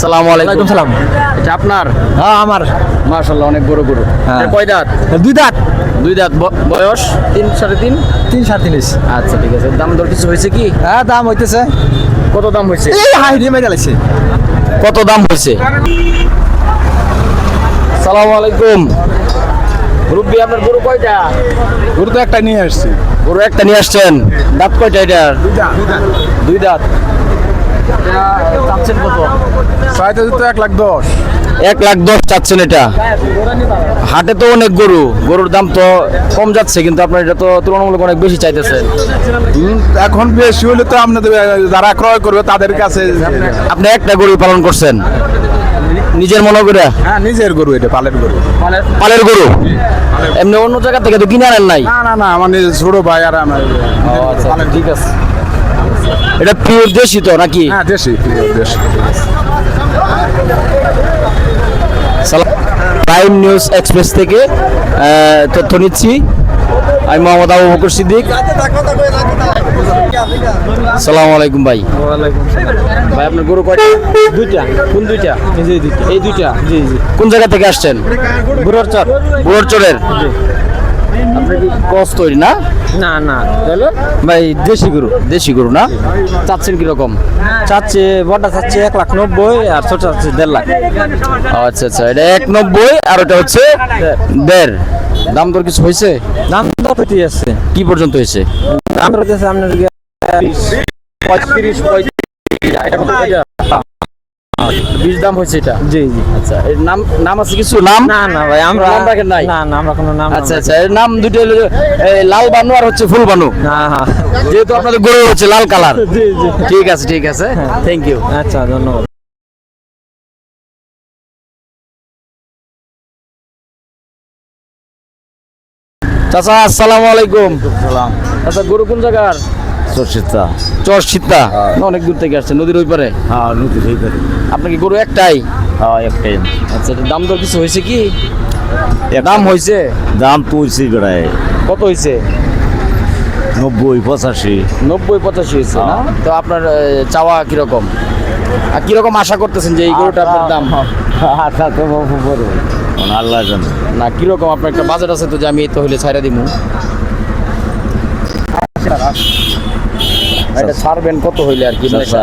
আসসালামু আলাইকুম। সালাম। এটা আপনার? হ্যাঁ আমার। মাশাআল্লাহ অনেক বড় গরু। হ্যাঁ। এটা কয় দাঁত? দুই দাঁত। দুই দাঁত বয়স? তিন সাড়ে তিন? তিন সাড়ে তিন আচ্ছা ঠিক আছে। দাম দর কিছু হয়েছে কি? হ্যাঁ দাম হইতেছে। কত দাম হয়েছে? এই হাই দিয়ে মেরে লাগছে কত দাম হয়েছে? সালামু আলাইকুম। রুব্বি আপনার গরু কয়টা? গরু তো একটা নিয়ে আসছি। গরু একটা নিয়ে আসছেন। দাঁত কয়টা এটার? দুই দাঁত। এটা চাচ্ছেন কত? ছয়টা তো এক লাখ দশ। এক লাখ দশ চাচ্ছেন এটা। হাটে তো অনেক গরু। গরুর দাম তো কম যাচ্ছে কিন্তু আপনার এটা তো তুলনামূলক অনেক বেশি চাইতেছে। এখন বেশি হলে তো আপনাদের যারা ক্রয় করবে তাদের কাছে আপনি একটা গরু পালন করছেন? নিজের মনে করে? হ্যাঁ নিজের গরু এটা পালের গরু। পালের গরু? এমনি অন্য জায়গা থেকে তো কিনে আনেন নাই? না না না আমার ছোট ভাই আর আমার ঠিক আছে। এটা পিওর দেশি তো নাকি? হ্যাঁ দেশি পিওর দেশি। প্রাইম নিউজ এক্সপ্রেস থেকে তথ্য নিচ্ছি। আমি মোহাম্মদ আবু বকর সিদ্দিক। সালামু আলাইকুম ভাই। ভাই আপনার গরু কয়টা? দুইটা। কোন দুইটা? এই দুইটা। এই দুইটা। জি জি। কোন জায়গা থেকে আসছেন? বুড়োর চর। বুড়োর চরের? ক্রস তৈরি না? না না। ভাই দেশি গরু দেশি গরু না? চাচ্ছেন কীরকম? চাচ্ছে বড়টা চাচ্ছে এক লাখ নব্বই আর ছোট চাচ্ছে দেড় লাখ আচ্ছা আচ্ছা। এটা এক নব্বই আর ওটা হচ্ছে দেড়। দাম দর কিছু হয়েছে? দাম তো পেতে যাচ্ছে কি পর্যন্ত হয়েছে? দাম দর পেতেছে আপনার পঁয়ত্রিশ পঁয়ত্রিশ বিশ দাম হয়েছে এটা? জি জি। আচ্ছা এর নাম নাম আছে কিছু? নাম? না না ভাই আমরা নাম রাখেন নাই? না না আমরা কোনো নাম আচ্ছা আচ্ছা এর নাম দুটো হলো এই, লাল বানু আর হচ্ছে ফুল বানু। না হ্যাঁ যেহেতু আপনাদের গরু হচ্ছে লাল কালার। জি জি। ঠিক আছে ঠিক আছে। থ্যাংক ইউ আচ্ছা ধন্যবাদ। চাচা আসসালামু আলাইকুম। সালাম আচ্ছা গরু কোন জায়গার? চর্চিতা। চর শীতা অনেক দূর থেকে আসছে নদীর ওই পারে? হ্যাঁ নদী হয়ে পারে। আপনার কি গরু একটাই? হ্যাঁ একটাই। আচ্ছা দাম দর কিছু হয়েছে কি? দাম হয়েছে? দাম তো হয়েছে বেড়ায় কত হয়েছে? নব্বই পঁচাশি। নব্বই পঁচাশি হয়েছে না? তো আপনার চাওয়া কীরকম? আর কীরকম আশা করতেছেন যে এই গরুটা আপনার দাম? আচ্ছা তো বড় মানে আল্লাহ জানে। না কীরকম আপনার একটা বাজেট আছে তো যে আমি এই তো হইলে ছাইরা দিব এটা ছাড়বেন কত হইলে আর কি আচ্ছা।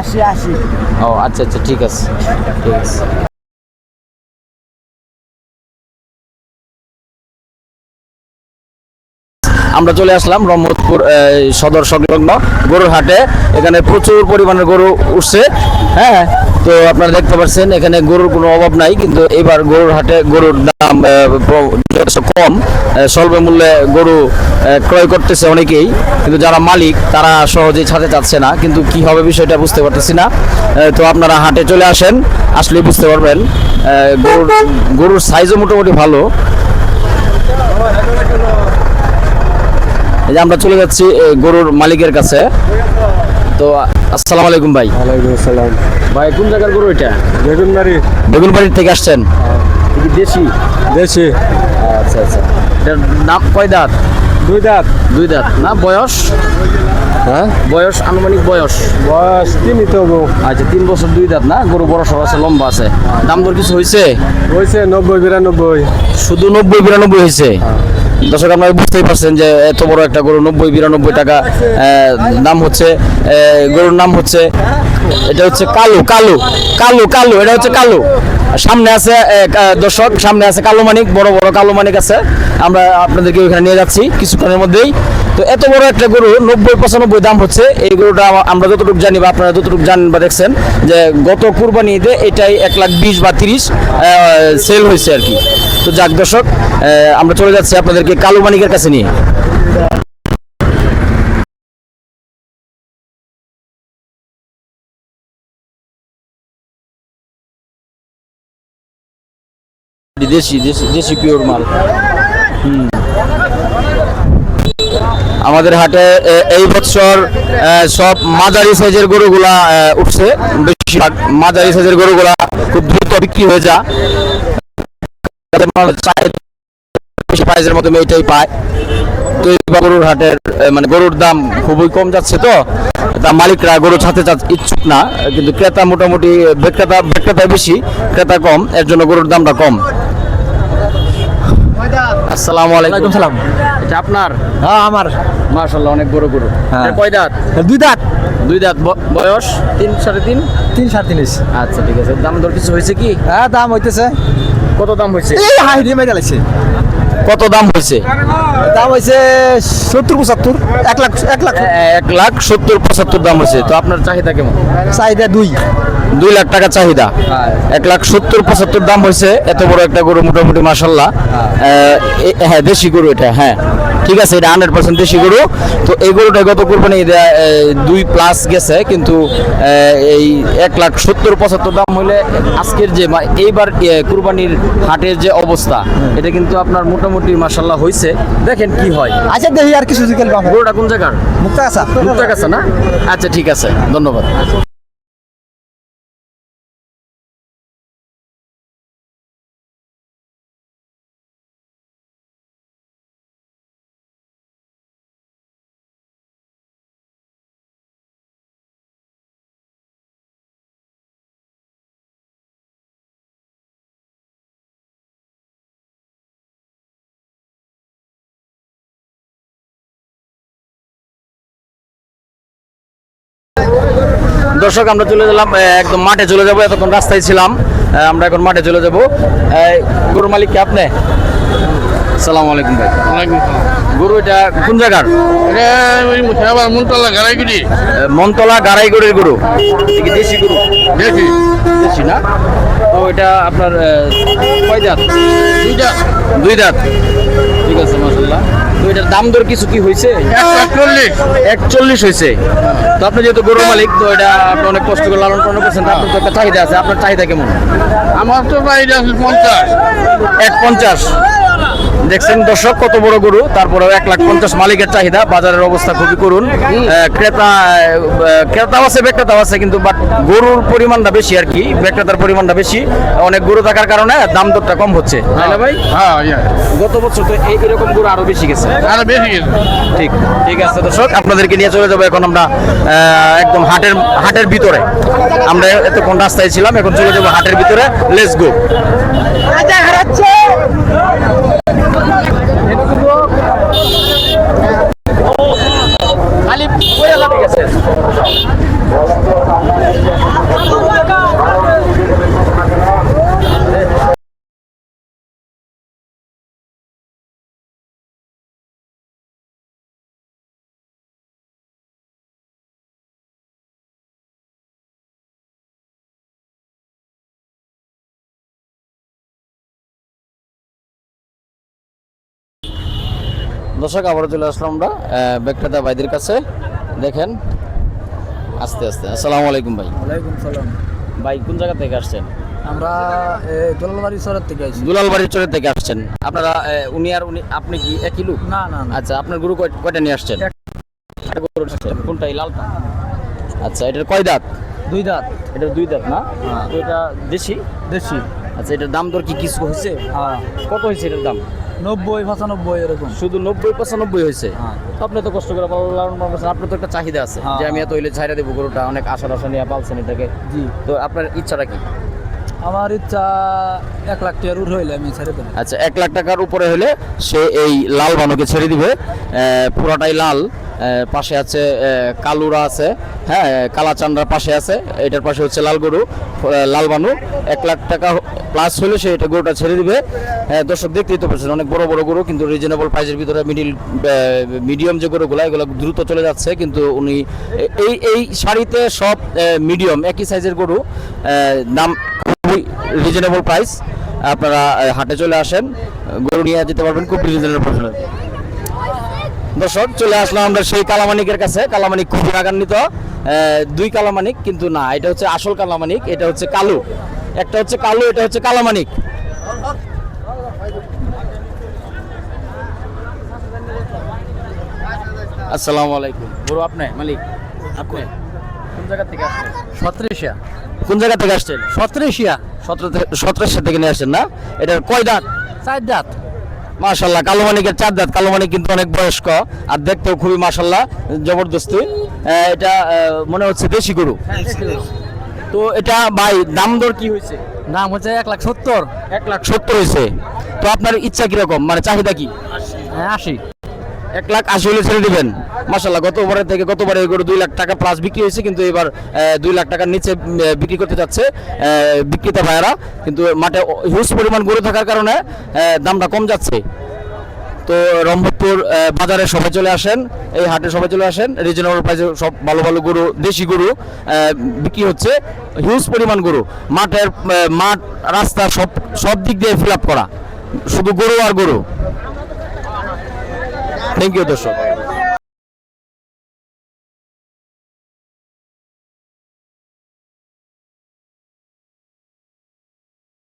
আশি আশি। ও আচ্ছা আচ্ছা ঠিক আছে। ঠিক আছে। আমরা চলে আসলাম রহমতপুর সদর সংলগ্ন গরুর হাটে। এখানে প্রচুর পরিমাণের গরু উঠছে। হ্যাঁ তো আপনারা দেখতে পাচ্ছেন, এখানে গরুর কোনো অভাব নাই, কিন্তু এবার গরুর হাটে গরুর দাম যথেষ্ট কম। স্বল্প মূল্যে গরু ক্রয় করতেছে অনেকেই, কিন্তু যারা মালিক, তারা সহজেই ছাড়তে চাচ্ছে না। কিন্তু কি হবে বিষয়টা বুঝতে পারতেছি না। তো আপনারা হাটে চলে আসেন, আসলে বুঝতে পারবেন গরুর গরুর সাইজও মোটামুটি ভালো। এই যে আমরা চলে যাচ্ছি গরুর মালিকের কাছে। তো আসসালাম আলাইকুম ভাই। ওয়ালাইকুম আসসালাম। ভাই কোন জায়গার গরু এটা? বেগুন বাড়ি বেগুনবাড়ির থেকে আসছেন? কি দেশি? দেশি। আচ্ছা আচ্ছা। এটার নাম কয় দাঁত? দুই দাঁত। দুই দাঁত। না বয়স? হ্যাঁ? বয়স আনুমানিক বয়স? বয়স তিনই তো আচ্ছা তিন বছর দুই দাঁত না? গরু বড় সড় আছে লম্বা আছে। দাম দর কিছু হয়েছে হয়েছে নব্বই বিরানব্বই। শুধু নব্বই বিরানব্বই হয়েছে দর্শক আপনারা বুঝতেই পারছেন যে এত বড় একটা গরু নব্বই বিরানব্বই টাকা দাম হচ্ছে গরুর নাম হচ্ছে এটা হচ্ছে কালো কালো কালো কালো এটা হচ্ছে কালো। সামনে আছে দর্শক সামনে আছে কালো মানিক বড় বড় কালো মানিক আছে। আমরা আপনাদেরকে ওইখানে নিয়ে যাচ্ছি কিছুক্ষণের মধ্যেই। তো এত বড় একটা গরু, নব্বই, পঁচানব্বই দাম হচ্ছে। এই গরুটা আমরা যতটুকু জানি বা আপনারা যতটুকু জানেন বা দেখছেন, যে গত কুরবানি ঈদে এটাই এক লাখ বিশ বা তিরিশ সেল হয়েছে আর কি। তো যাক দর্শক আমরা চলে যাচ্ছি আপনাদেরকে কালু মানিকের কাছে নিয়ে। দেশি দেশি দেশি পিওর মাল। হুম। আমাদের হাটে এই বছর সব মাঝারি সাইজের গরুগুলা উঠছে। বেশিরভাগ মাঝারি সাইজের গরুগুলা খুব দ্রুত বিক্রি হয়ে যা প্রাইজের মতো এটাই পায়। তো গরুর হাটের মানে গরুর দাম খুবই কম যাচ্ছে তো। তা মালিকরা গরু ছাড়তে ইচ্ছুক না। কিন্তু ক্রেতা মোটামুটি বিক্রেতা বিক্রেতা বেশি ক্রেতা কম এর জন্য গরুর দামটা কম। আসসালামু আলাইকুম। সালাম। এটা আপনার? হ্যাঁ আমার। মাশাআল্লাহ অনেক বড় গরু। হ্যাঁ। কয় দাঁত? দুই দাঁত। দুই দাঁত। বয়স? তিন সাড়ে তিন? তিন সাড়ে তিন আচ্ছা ঠিক আছে। দাম দর কিছু হয়েছে কি? হ্যাঁ দাম হইতেছে। কত দাম হয়েছে? এই হাই রে মেয়ে লাগছে কত দাম হয়েছে? দাম হয়েছে সত্তর পঁচাত্তর। এক লাখ এক লাখ। এক লাখ সত্তর পঁচাত্তর দাম হয়েছে। তো আপনার চাহিদা কেমন? চাহিদা দুই। দুই লাখ টাকা চাহিদা। এক লাখ সত্তর পঁচাত্তর দাম হয়েছে। এত বড় একটা গরু মোটামুটি মাসাল্লাহ হ্যাঁ। দেশি গরু এটা হ্যাঁ। ঠিক আছে এটা হান্ড্রেড পার্সেন্ট দেশি গরু। তো এই গরুটা গত কোরবানি দুই প্লাস গেছে কিন্তু এই এক লাখ সত্তর পঁচাত্তর দাম হলে আজকের যে এইবার কুরবানির হাটের যে অবস্থা এটা কিন্তু আপনার মোটামুটি মাসাল্লাহ হয়েছে দেখেন কি হয়। আচ্ছা দেখি আর কিছু গরুটা কোন জায়গার? মুক্তা আসা মুক্তার কাছে না? আচ্ছা ঠিক আছে ধন্যবাদ। দর্শক আমরা চলে গেলাম একদম মাঠে চলে যাব এতক্ষণ রাস্তায় ছিলাম। আমরা এখন মাঠে চলে যাব। এ, গরু মালিক কে আপনি? সালাম আলাইকুম ভাই। গরু এটা কোন জায়গার? মুন্তালা গাড়াইগুড়ি। মনতলা গারাইগড়ের গরু। দেশি গরু? দেখি দেশি না? তো এটা আপনার কয় দাঁত দুইটা দুই দাঁত ঠিক আছে মাসাল্লাহ তো এটার দাম দর কিছু কি হয়েছে? একচল্লিশ। হয়েছে। তো আপনি যেহেতু গরু মালিক তো এটা আপনি অনেক কষ্ট করে লালন পালন করছেন আপনার তো একটা চাহিদা আছে। আপনার চাহিদা কেমন? আমার তো চাহিদা আছে পঞ্চাশ। এক পঞ্চাশ। দেখছেন দর্শক কত বড় গরু তারপরেও এক লাখ পঞ্চাশ মালিকের চাহিদা বাজারের অবস্থা খুবই করুন ক্রেতা ক্রেতাও আছে বিক্রেতাও আছে কিন্তু বাট গরুর পরিমাণটা বেশি আর কি বিক্রেতার পরিমাণটা বেশি। অনেক গরু থাকার কারণে দাম দরটা কম হচ্ছে। তাই না ভাই? হ্যাঁ গত বছর তো এই এরকম গরু আরও বেশি গেছে। আরও বেশি গেছে। ঠিক ঠিক আছে দর্শক আপনাদেরকে নিয়ে চলে যাব এখন আমরা একদম হাটের হাটের ভিতরে। আমরা এতক্ষণ রাস্তায় ছিলাম এখন চলে যাব হাটের ভিতরে। লেটস গো খালি দর্শক আবারও চলে আসলাম আমরা বিক্রেতা ভাইদের কাছে। দেখেন আস্তে আস্তে। আসসালামু আলাইকুম ভাই। ওয়ালাইকুম সালাম। ভাই কোন জায়গা থেকে আসছেন? আমরা দোলালবাড়ি শহরের থেকে আইছি দুলালবাড়ির চরের থেকে আসছেন। আপনারা উনি আর উনি আপনি কি একই লোক? না না আচ্ছা আপনার গরু কয়- কয়টা নিয়ে আসছেন? একটা গরু আসছেন। কোনটা লালটা আচ্ছা এটার কয় দাঁত? দুই দাঁত। এটার দুই দাঁত না? তো এটা দেশি? দেশি। আচ্ছা এটার দাম দর কি কিছু হয়েছে? হ্যাঁ। কত হয়েছে এটার দাম? নব্বই পঁচানব্বই এরকম। শুধু নব্বই পঁচানব্বই হয়েছে। হ্যাঁ। আপনি তো কষ্ট করে পালন লালন পালন করছেন। আপনার তো একটা চাহিদা আছে হ্যাঁ। যে আমি এত হইলে ছাইরা দেবো গরুটা অনেক আশা আশা নিয়ে পালছেন এটাকে। জি। তো আপনার ইচ্ছাটা কি? আমার ইচ্ছা এক লাখ টাকার উঠ হইলে আমি ছেড়ে দেবো। আচ্ছা এক লাখ টাকার উপরে হলে সে এই লাল বানুকে ছেড়ে দিবে। পুরোটাই লাল। পাশে আছে কালুরা আছে। হ্যাঁ কালাচান্ডার পাশে আছে। এটার পাশে হচ্ছে লাল গরু লাল বানু। এক লাখ টাকা প্লাস হলে সে এটা গরুটা ছেড়ে দিবে। হ্যাঁ, দর্শক দেখতেই তো পাচ্ছেন অনেক বড় বড় গরু কিন্তু রিজনেবল প্রাইসের ভিতরে মিডিল মিডিয়াম যে গরুগুলো এগুলো দ্রুত চলে যাচ্ছে। কিন্তু উনি এই এই শাড়িতে সব মিডিয়াম একই সাইজের গরু দাম খুবই রিজনেবল প্রাইস আপনারা হাটে চলে আসেন গরু নিয়ে যেতে পারবেন খুব রিজনেবল প্রাইসে দর্শক চলে আসলাম আমরা সেই কালামানিকের কাছে। কালামানিক খুবই রাগান্বিত। দুই কালামানিক কিন্তু না এটা হচ্ছে আসল কালামানিক এটা হচ্ছে কালু। একটা হচ্ছে কালু এটা হচ্ছে কালামানিক। আসসালামু আলাইকুম। গরু আপনি মালিক? আপনি? কোন জায়গা থেকে আসছেন? সতেরোশিয়া। কোন জায়গা থেকে আসছেন? সতেরোশিয়া। সতেরো থেকে নিয়ে আসছেন না? এটার কয় দাঁত? চার দাঁত। মাশাল্লাহ কালো মানিকের চার দাঁত কালো মানিক কিন্তু অনেক বয়স্ক আর দেখতেও খুবই মাশাল্লাহ জবরদস্তি। এটা মনে হচ্ছে দেশি গরু। তো এটা ভাই দাম দর কি হয়েছে? দাম হচ্ছে এক লাখ সত্তর। এক লাখ সত্তর হয়েছে। তো আপনার ইচ্ছা কীরকম? মানে চাহিদা কি? হ্যাঁ আশি। এক লাখ আশি হলে ছেড়ে দিবেন। মাসাল্লাহ গতবারের থেকে গতবারে এই গরু দুই লাখ টাকা প্লাস বিক্রি হয়েছে, কিন্তু এবার দুই লাখ টাকার নিচে বিক্রি করতে যাচ্ছে বিক্রেতা ভাইয়ারা। কিন্তু মাঠে হিউজ পরিমাণ গরু থাকার কারণে দামটা কম যাচ্ছে। তো রহমতপুর বাজারে সবাই চলে আসেন, এই হাটে সবাই চলে আসেন। রিজনেবল প্রাইসে সব ভালো ভালো গরু, দেশি গরু বিক্রি হচ্ছে। হিউজ পরিমাণ গরু। মাঠের মাঠ, রাস্তা সব সব দিক দিয়ে ফিল করা। শুধু গরু আর গরু। থ্যাংক ইউ দর্শক।